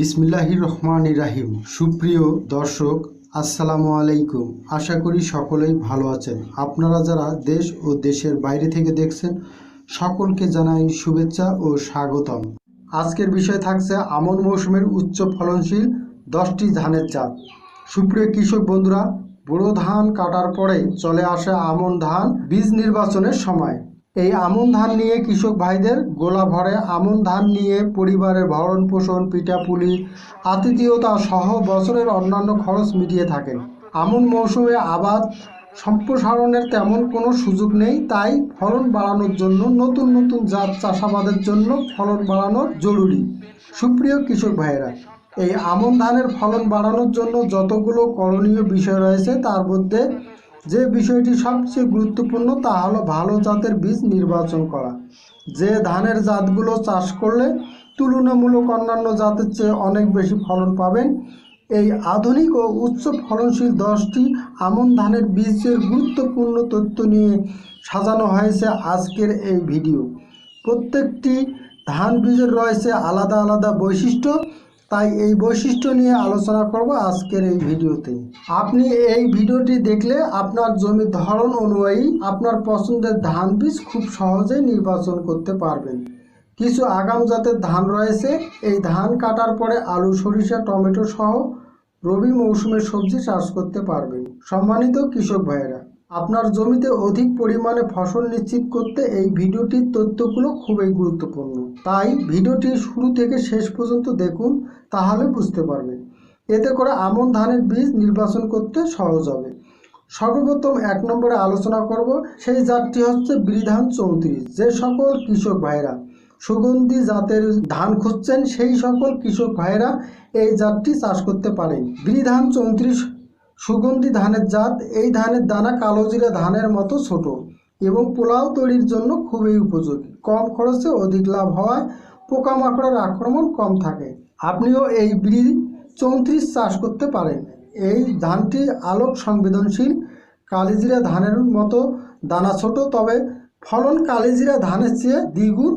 বিসমিল্লাহির রহমান রাহিম। সুপ্রিয় দর্শক, আসসালামু আলাইকুম। আশা করি সকলেই ভালো আছেন। আপনারা যারা দেশ ও দেশের বাইরে থেকে দেখছেন, সকলকে জানাই শুভেচ্ছা ও স্বাগতম। আজকের বিষয় থাকছে আমন মৌসুমের উচ্চ ফলনশীল দশটি ধানের জাত সুপ্রিয় কৃষক বন্ধুরা, বুড়ো ধান কাটার পরে চলে আসে আমন ধান বীজ নির্বাচনের সময়। এই আমন ধান নিয়ে কৃষক ভাইদের গোলা ভরে, আমন ধান নিয়ে পরিবারের ভরণ পোষণ, পিঠাপুলি, আতিথেয়তা সহ বছরের অন্যান্য খরচ মিটিয়ে থাকেন। আমন মৌসুমে আবাদ সম্প্রসারণের তেমন কোনো সুযোগ নেই, তাই ফলন বাড়ানোর জন্য, নতুন নতুন জাত চাষাবাদের জন্য ফলন বাড়ানো জরুরি। সুপ্রিয় কৃষক ভাইয়েরা, এই আমন ধানের ফলন বাড়ানোর জন্য যতগুলো করণীয় বিষয় রয়েছে, তার মধ্যে যে বিষয়টি সবচেয়ে গুরুত্বপূর্ণ তা হলো ভালো জাতের বীজ নির্বাচন করা। যে ধানের জাতগুলো চাষ করলে তুলনামূলক অন্যান্য জাতের চেয়ে অনেক বেশি ফলন পাবেন। এই আধুনিক ও উচ্চ ফলনশীল দশটি আমন ধানের বীজের গুরুত্বপূর্ণ তথ্য নিয়ে সাজানো হয়েছে আজকের এই ভিডিও। প্রত্যেকটি ধান বীজের রয়েছে আলাদা আলাদা বৈশিষ্ট্য তাই এই বৈশিষ্ট্য নিয়ে আলোচনা করব আজকের এই ভিডিওতে। আপনি এই ভিডিওটি দেখলে আপনার জমির ধরন অনুযায়ী আপনার পছন্দের ধান বীজ খুব সহজেই নির্বাচন করতে পারবেন। কিছু আগাম জাতের ধান রয়েছে, এই ধান কাটার পরে আলু, সরিষা, টমেটো সহ রবি মৌসুমের সবজি চাষ করতে পারবেন। সম্মানিত কৃষক ভাইয়েরা আপনার জমিতে অধিক পরিমাণে ফসল নিশ্চিত করতে এই ভিডিওটির তথ্যগুলো খুবই গুরুত্বপূর্ণ। তাই ভিডিওটি শুরু থেকে শেষ পর্যন্ত দেখুন, তাহলে বুঝতে পারবেন। এতে করে আমন ধানের বীজ নির্বাচন করতে সহজ হবে। সর্বপ্রথম এক নম্বরে আলোচনা করব, সেই জাতটি হচ্ছে বিধান চৌত্রিশ। যে সকল কৃষক ভাইরা সুগন্ধি জাতের ধান খুঁজছেন, সেই সকল কৃষক ভাইরা এই জাতটি চাষ করতে পারেন। বিধান চৌত্রিশ সুগন্ধি ধানের জাত, এই ধানের দানা কালো জিরা ধানের মতো ছোট এবং পোলাও তৈরির জন্য খুবই উপযোগী। কম খরচে অধিক লাভ হওয়ায় পোকামাকড়ের আক্রমণ কম থাকে। আপনিও এই ব্রি চৌত্রিশ চাষ করতে পারেন। এই ধানটি আলোক সংবেদনশীল কালিজিরা ধানের মতো দানা ছোট, তবে ফলন কালিজিরা ধানের চেয়ে দ্বিগুণ।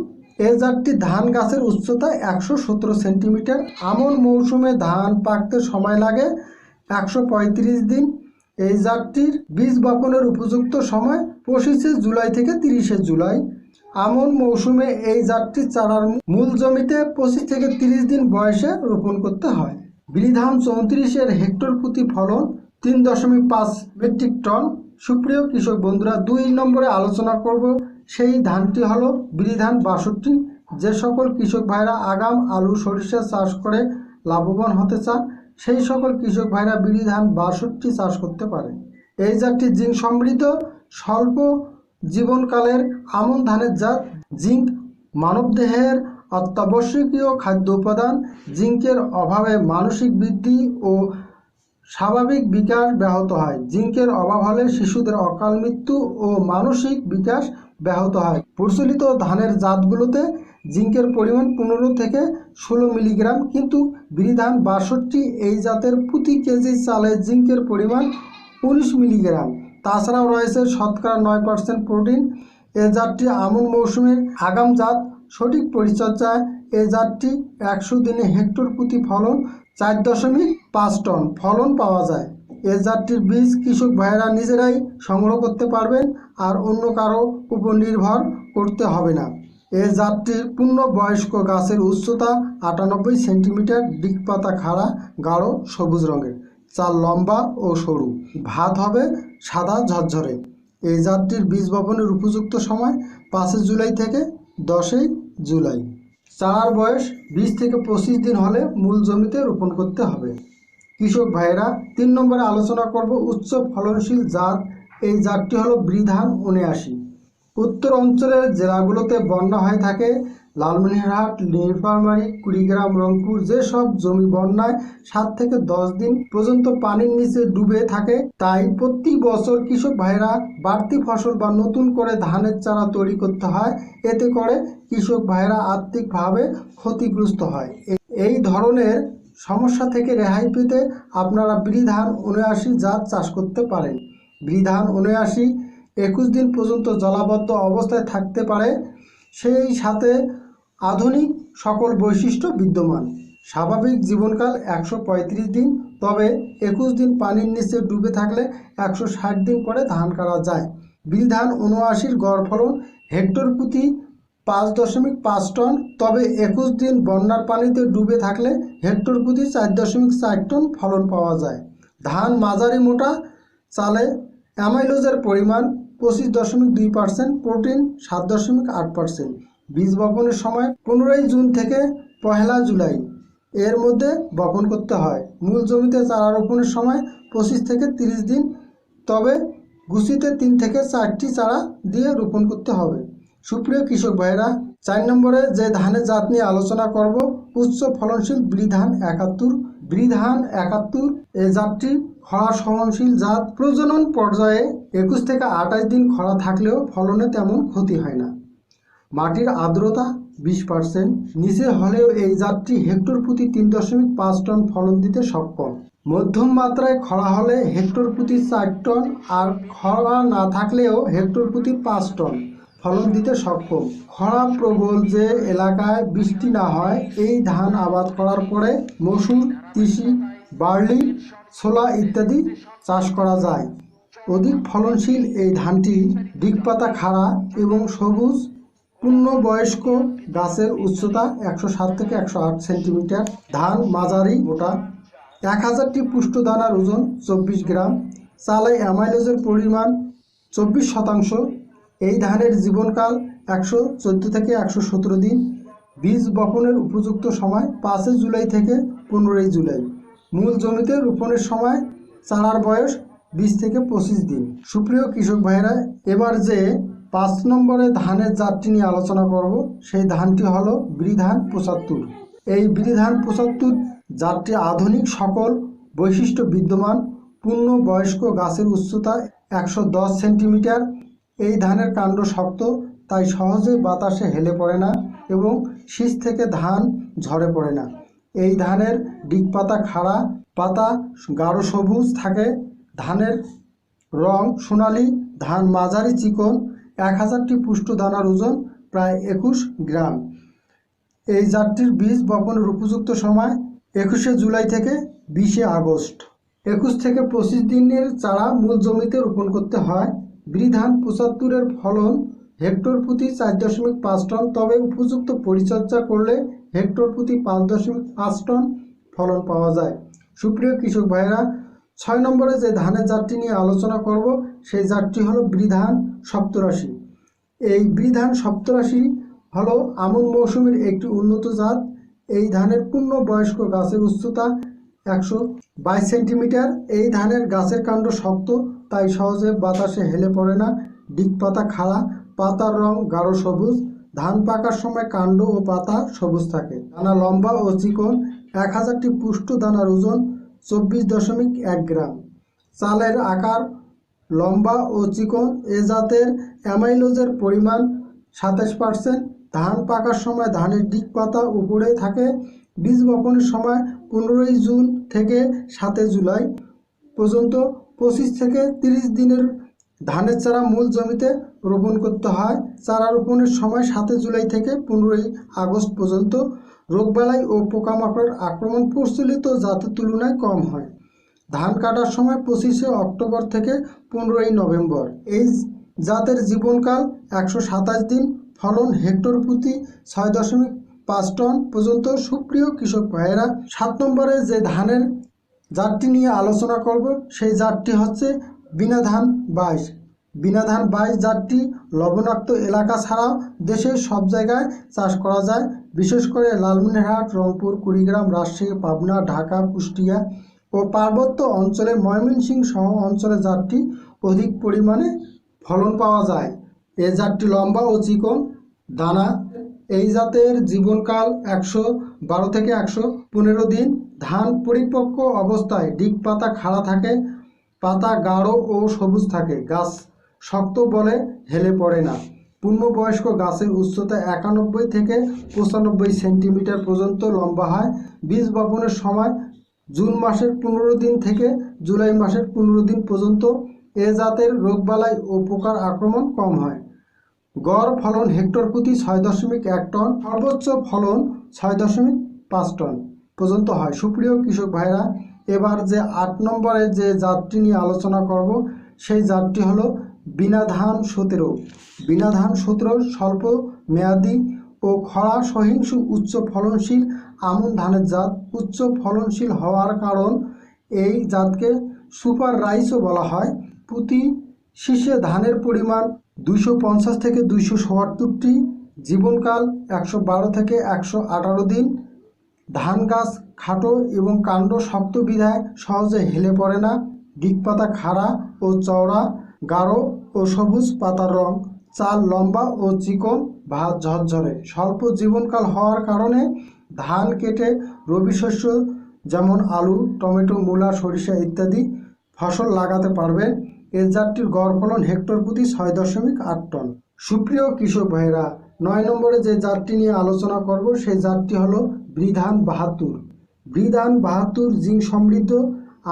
এ জাতটি ধান গাছের উচ্চতা একশো সতেরো সেন্টিমিটার। আমন মৌসুমে ধান পাকতে সময় লাগে। একশো পঁয়ত্রিশ দিন। এই জাতটির বীজ বপনের উপযুক্ত সময় পঁচিশে জুলাই থেকে তিরিশে জুলাই। আমন মৌসুমে এই জাতটির চারার মূল জমিতে পঁচিশ থেকে তিরিশ দিন বয়সে রোপণ করতে হয়। বিধান চৌত্রিশের হেক্টর প্রতি ফলন তিন দশমিক পাঁচ মেট্রিক টন। সুপ্রিয় কৃষক বন্ধুরা, দুই নম্বরে আলোচনা করব। সেই ধানটি হলো বিধান বাষট্টি। যে সকল কৃষক ভাইরা আগাম আলু সরিষা চাষ করে লাভবান হতে চান সেই সকল কৃষক ভাইরা বিড়ি, ধান, বাষট্টি চাষ করতে পারে। এই জাতটি জিঙ্ক সমৃদ্ধ, স্বল্প জীবনকালের আমন ধানের জাত। জিঙ্ক মানবদেহের অত্যাবশ্যকীয় খাদ্য উপাদান। জিঙ্কের অভাবে মানসিক বৃদ্ধি ও স্বাভাবিক বিকাশ ব্যাহত হয়। জিঙ্কের অভাব হলে শিশুদের অকাল মৃত্যু ও মানসিক বিকাশ ব্যাহত হয়। প্রচলিত ধানের জাতগুলোতে জিঙ্কের পরিমাণ পনেরো থেকে ষোলো মিলিগ্রাম, কিন্তু বিধান বাষট্টি এই জাতের প্রতি কেজি চালে জিঙ্কের পরিমাণ উনিশ মিলিগ্রাম। তাছাড়াও রয়েছে শতকরা নয় পার্সেন্ট প্রোটিন। এ জাতটি আমন মৌসুমের আগাম জাত। সঠিক পরিচর্যায় এ জাতটি একশো দিনে হেক্টর প্রতি ফলন চার দশমিক পাঁচ টন ফলন পাওয়া যায়। এ জাতটির বীজ কৃষক ভাইয়েরা নিজেরাই সংগ্রহ করতে পারবেন আর অন্য কারও উপর নির্ভর করতে হবে না। এ জাতটির পূর্ণবয়স্ক গাছের উচ্চতা আটানব্বই সেন্টিমিটার দিকপাতা খাড়া, গাঢ়, সবুজ রঙের। চাল লম্বা ও সরু। ভাত হবে সাদা ঝরঝরে। এই জাতটির বীজ বপনের উপযুক্ত সময় পাঁচই জুলাই থেকে দশই জুলাই। চারার বয়স বিশ থেকে পঁচিশ দিন হলে মূল জমিতে রোপণ করতে হবে। কৃষক ভাইয়েরা, তিন নম্বরে আলোচনা করব উচ্চ ফলনশীল জাত। এই জাতটি হলো বৃধান উনআশি। উত্তর অঞ্চলের জেলাগুলোতে বন্যা হয়ে থাকে। লালমনিরহাট, নীলফামারী, কুড়িগ্রাম, রংপুর যেসব জমি বন্যায় সাত থেকে দশ দিন পর্যন্ত পানির নিচে ডুবে থাকে, তাই প্রতি বছর কৃষক ভাইরা বাড়তি ফসল বা নতুন করে ধানের চারা তৈরি করতে হয়। এতে করে কৃষক ভাইরা আর্থিকভাবে ক্ষতিগ্রস্ত হয়। এই ধরনের সমস্যা থেকে রেহাই পেতে আপনারা বিধান উনআশি জাত চাষ করতে পারেন। বিধান উনআশি একুশ দিন পর্যন্ত জলাবদ্ধ অবস্থায় থাকতে পারে, সেই সাথে আধুনিক সকল বৈশিষ্ট্য বিদ্যমান। স্বাভাবিক জীবনকাল একশো পঁয়ত্রিশ দিন, তবে একুশ দিন পানির নিচে ডুবে থাকলে একশো ষাট দিন পরে ধান কাটা যায়। বিল ধান উনআশির গড় ফলন হেক্টর প্রতি পাঁচ দশমিক পাঁচ টন, তবে একুশ দিন বন্যার পানিতে ডুবে থাকলে হেক্টর প্রতি চার দশমিক চার টন ফলন পাওয়া যায়। ধান মাঝারি মোটা, চালে অ্যামাইলোজের পরিমাণ পঁচিশ দশমিক দুই পার্সেন্ট, প্রোটিন সাত দশমিক আট পার্সেন্ট। বীজ বপনের সময় পনেরোই জুন থেকে পহেলা জুলাই এর মধ্যে বপন করতে হয়। মূল জমিতে চারা রোপণের সময় পঁচিশ থেকে তিরিশ দিন, তবে গুছিতে তিন থেকে চারটি চারা দিয়ে রোপণ করতে হবে। সুপ্রিয় কৃষক ভাইরা চার নম্বরে যে ধানের জাত নিয়ে আলোচনা করব, উচ্চ ফলনশীল বৃধান একাত্তর। বৃধান একাত্তর এই জাতটি খরা সহনশীল জাত প্রজনন পর্যায়ে একুশ থেকে আঠাশ দিন খরা থাকলেও ফলনে তেমন ক্ষতি হয় না। মাটির আর্দ্রতা বিশ পার্সেন্ট, নিচে হলেও এই জাতটি হেক্টর প্রতি তিন দশমিক পাঁচ টন ফলন দিতে সক্ষম। মধ্যম মাত্রায় খরা হলে হেক্টর প্রতি চার টন আর খরা না থাকলেও হেক্টর প্রতি পাঁচ টন ফলন দিতে সক্ষম। খরা প্রবল যে এলাকায় বৃষ্টি না হয়, এই ধান আবাদ করার পরে মসুর, তিসি, বার্লি ছোলা ইত্যাদি চাষ করা যায়। অধিক ফলনশীল এই ধানটি দিকপাতা খাড়া এবং সবুজ, পূর্ণবয়স্ক গাছের উচ্চতা একশো সাত থেকে একশো আট সেন্টিমিটার। ধান মাঝারি মোটা। এক হাজারটি পুষ্ট দানার ওজন চব্বিশ গ্রাম। চালে অ্যামাইলোজের পরিমাণ চব্বিশ শতাংশ। এই ধানের জীবনকাল একশো চোদ্দ থেকে একশো সতেরো দিন। বীজ বপনের উপযুক্ত সময় পাঁচই জুলাই থেকে পনেরোই জুলাই। মূল জমিতে রোপণের সময় চারার বয়স বিশ থেকে পঁচিশ দিন। সুপ্রিয় কৃষক ভাইরা এবার যে পাঁচ নম্বরে ধানের জাতটি নিয়ে আলোচনা করব, সেই ধানটি হলো বৃধান পঁচাত্তর। এই বৃধান পঁচাত্তর জাতটি আধুনিক সকল বৈশিষ্ট্য বিদ্যমান, পূর্ণ বয়স্ক গাছের উচ্চতা একশো দশ সেন্টিমিটার। এই ধানের কাণ্ড শক্ত, তাই সহজেই বাতাসে হেলে পড়ে না এবং শীষ থেকে ধান ঝরে পড়ে না। এই ধানের ডিগ পাতা খাড়া, পাতা গাঢ় সবুজ থাকে। ধানের রং সোনালি, ধান মাঝারি চিকন, এক হাজারটি পুষ্ট দানার ওজন প্রায় একুশ গ্রাম। এই জাতটির বীজ বপনের উপযুক্ত সময় একুশে জুলাই থেকে বিশে আগস্ট। একুশ থেকে পঁচিশ দিনের চারা মূল জমিতে রোপণ করতে হয়। বৃধান পঁচাত্তরের ফলন হেক্টর প্রতি চার দশমিক পাঁচ টন, তবে উপযুক্ত পরিচর্যা করলে হেক্টর প্রতি পাঁচ দশমিক পাঁচ টন ফলন পাওয়া যায়। সুপ্রিয় কৃষক ভাইরা ছয় নম্বরে যে ধানের জাতটি নিয়ে আলোচনা করব, সেই জাতটি হলো বৃধান সপ্তরাশি। এই বৃধান সপ্তরাশি হলো আমন মৌসুমের একটি উন্নত জাত। এই ধানের পূর্ণ বয়স্ক গাছের উচ্চতা একশো বাইশ সেন্টিমিটার। এই ধানের গাছের কাণ্ড শক্ত, তাই সহজে বাতাসে হেলে পড়ে না। ডিগ পাতা খাড়া পাতার রং গাঢ় সবুজ, ধান পাকার সময় কাণ্ড ও পাতা সবুজ থাকে। দানা লম্বা ও চিকন, এক হাজারটি পুষ্ট দানার ওজন চব্বিশ দশমিক এক গ্রাম। চালের আকার লম্বা ও চিকন, এ জাতের অ্যামাইলোজের পরিমাণ সাতাশ পার্সেন্ট। ধান পাকার সময় ধানের ডিগ পাতা উপরে থাকে। বীজ বপনের সময় পনেরোই জুন থেকে সাতই জুলাই পর্যন্ত পঁচিশ থেকে তিরিশ দিনের ধানের চারা মূল জমিতে রোপণ করতে হয়। চারা রোপণের সময় সাতই জুলাই থেকে পনেরোই আগস্ট পর্যন্ত রোগবালাই ও পোকামাকড়ের আক্রমণ প্রচলিত জাতের তুলনায় কম হয়। ধান কাটার সময় পঁচিশে অক্টোবর থেকে পনেরোই নভেম্বর। এই জাতের জীবনকাল একশো সাতাশ দিন, ফলন হেক্টর প্রতি ছয় দশমিক পাঁচ টন পর্যন্ত সুপ্রিয় কৃষক ভাইয়েরা, সাত নম্বরে যে ধানের জাতটি নিয়ে আলোচনা করব, সেই জাতটি হচ্ছে বিনা ধান বাইশ। বিনা ধান বাইশ জাতটি লবণাক্ত এলাকা ছাড়াও দেশের সব জায়গায় চাষ করা যায়। বিশেষ করে লালমনিরহাট, রংপুর, কুড়িগ্রাম, রাজশাহী, পাবনা, ঢাকা, কুষ্টিয়া ও পার্বত্য অঞ্চলে ময়মনসিংহ সহ অঞ্চলে জাতটি অধিক পরিমাণে ফলন পাওয়া যায়। এ জাতটি লম্বা ও চিকন। দানা এই জাতের জীবনকাল একশো বারো থেকে একশো পনেরো দিন। ধান পরিপক্ক অবস্থায় ডিগ পাতা খাড়া থাকে। পাতা গাঢ় ও সবুজ থাকে। গাছ শক্ত বলে হেলে পড়ে না। পূর্ণবয়স্ক গাছের উচ্চতা একানব্বই থেকে পঁচানব্বই সেন্টিমিটার পর্যন্ত লম্বা হয়। বীজ বপনের সময় জুন মাসের পনেরো দিন থেকে জুলাই মাসের পনেরো দিন পর্যন্ত এ জাতের রোগবালাই ও পোকার আক্রমণ কম হয়। গড় ফলন হেক্টর প্রতি ছয় দশমিক এক টন, সর্বোচ্চ ফলন ছয় দশমিক পাঁচ টন পর্যন্ত হয়। সুপ্রিয় কৃষক ভাইরা এবার যে আট নম্বরে যে জাতটি নিয়ে আলোচনা করব, সেই জাতটি হলো বিনা ধান সতেরো। বিনা ধান সতেরো স্বল্প মেয়াদি ও খরা সহিংস উচ্চ ফলনশীল আমন ধানের জাত। উচ্চ ফলনশীল হওয়ার কারণ এই জাতকে সুপার রাইসও বলা হয়। প্রতি শীষে ধানের পরিমাণ দুইশো পঞ্চাশ থেকে দুইশো সত্তরটি। জীবনকাল একশো বারো থেকে একশো আঠারো দিন। ধান গাছ খাটো এবং কাণ্ড শক্ত বিধায় সহজে হেলে পড়ে না। দিক পাতা খাড়া ও চওড়া, গাঢ় ও সবুজ পাতার রং। চাল লম্বা ও চিকন, ভাত ঝরঝরে। স্বল্প জীবনকাল হওয়ার কারণে ধান কেটে রবি শস্য যেমন আলু, টমেটো, মূলা, সরিষা ইত্যাদি ফসল লাগাতে পারবেন এই জাতটির গড় ফলন হেক্টর প্রতি ছয় দশমিক আট টন। সুপ্রিয় কৃষক ভাইরা নয় নম্বরে যে জাতটি নিয়ে আলোচনা করব, সেই জাতটি হলো বৃধান বাহাত্তর। বৃধান বাহাত্তর জিঙ্ক সমৃদ্ধ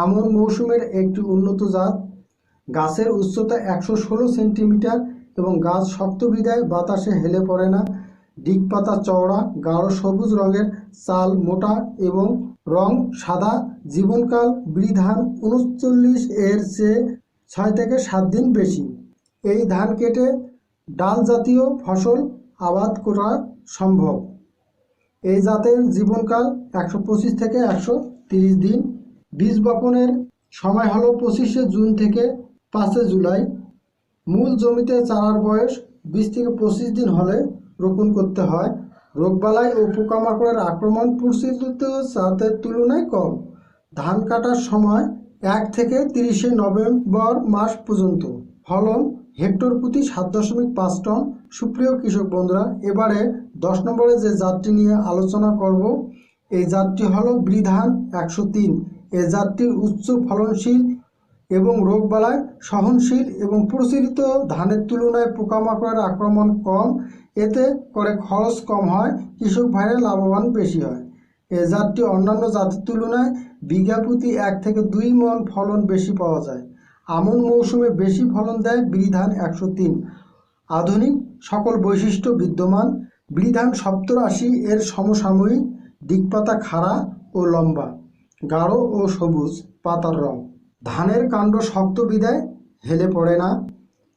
আমন মৌসুমের একটি উন্নত জাত। গাছের উচ্চতা একশো ষোলো সেন্টিমিটার এবং গাছ শক্ত বিদায়, বাতাসে হেলে পড়ে না। ডিগ পাতা চওড়া, গাঢ় সবুজ রঙের, চাল মোটা এবং রং সাদা। জীবনকাল বৃধান উনচল্লিশ এর চেয়ে ছয় থেকে সাত দিন বেশি। এই ধান কেটে ডাল জাতীয় ফসল আবাদ করা সম্ভব। এই জাতের জীবনকাল একশো পঁচিশ থেকে একশো তিরিশ দিন। বীজ বপনের সময় হলো পঁচিশে জুন থেকে পাঁচে জুলাই। মূল জমিতে চারার বয়স বিশ থেকে পঁচিশ দিন হলে রোপণ করতে হয়। রোগবালাই ও পোকামাকড়ের আক্রমণ পরিস্থিতিতে জাতের তুলনায় কম। ধান কাটার সময় এক থেকে তিরিশে নভেম্বর মাস পর্যন্ত। ফলন হেক্টর প্রতি সাত দশমিক পাঁচ টন। সুপ্রিয় কৃষক বন্ধুরা, এবারে দশ নম্বরে যে জাতটি নিয়ে আলোচনা করব, এই জাতটি হলো বৃধান একশো তিন। এই জাতটির উচ্চ ফলনশীল এবং রোগবালাই সহনশীল এবং প্রচলিত ধানের তুলনায় পোকামাকড়ের আক্রমণ কম। এতে করে খরচ কম হয়, কৃষক ভাইরা লাভবান বেশি হয়। এ জাতটি অন্যান্য জাতের তুলনায় বিঘা প্রতি এক থেকে দুই মন ফলন বেশি পাওয়া যায়। আমন মৌসুমে বেশি ফলন দেয় বিধান একশো তিন। আধুনিক সকল বৈশিষ্ট্য বিদ্যমান বিধান সপ্তরাশি এর সমসাময়িক দিকপাতা খাড়া ও লম্বা, গাঢ় ও সবুজ, পাতার রং। ধানের কাণ্ড শক্ত বিদায়, হেলে পড়ে না।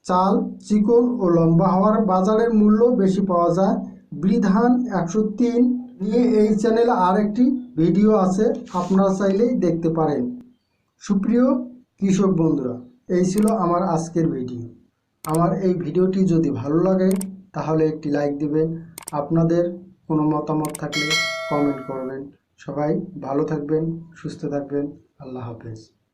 চাল, চিকন ও লম্বা হওয়ার বাজারের মূল্য বেশি পাওয়া যায়। বিধান একশো তিন নিয়ে এই চ্যানেলে আর একটি ভিডিও আছে, আপনারা চাইলেই দেখতে পারেন। সুপ্রিয় কৃষক বন্ধুরা, এই ছিল আমার আজকের ভিডিও আমার এই ভিডিওটি যদি ভালো লাগে, তাহলে একটি লাইক দিবেন। আপনাদের কোনো মতামত থাকলে কমেন্ট করবেন। সবাই ভালো থাকবেন, সুস্থ থাকবেন। আল্লাহ হাফেজ।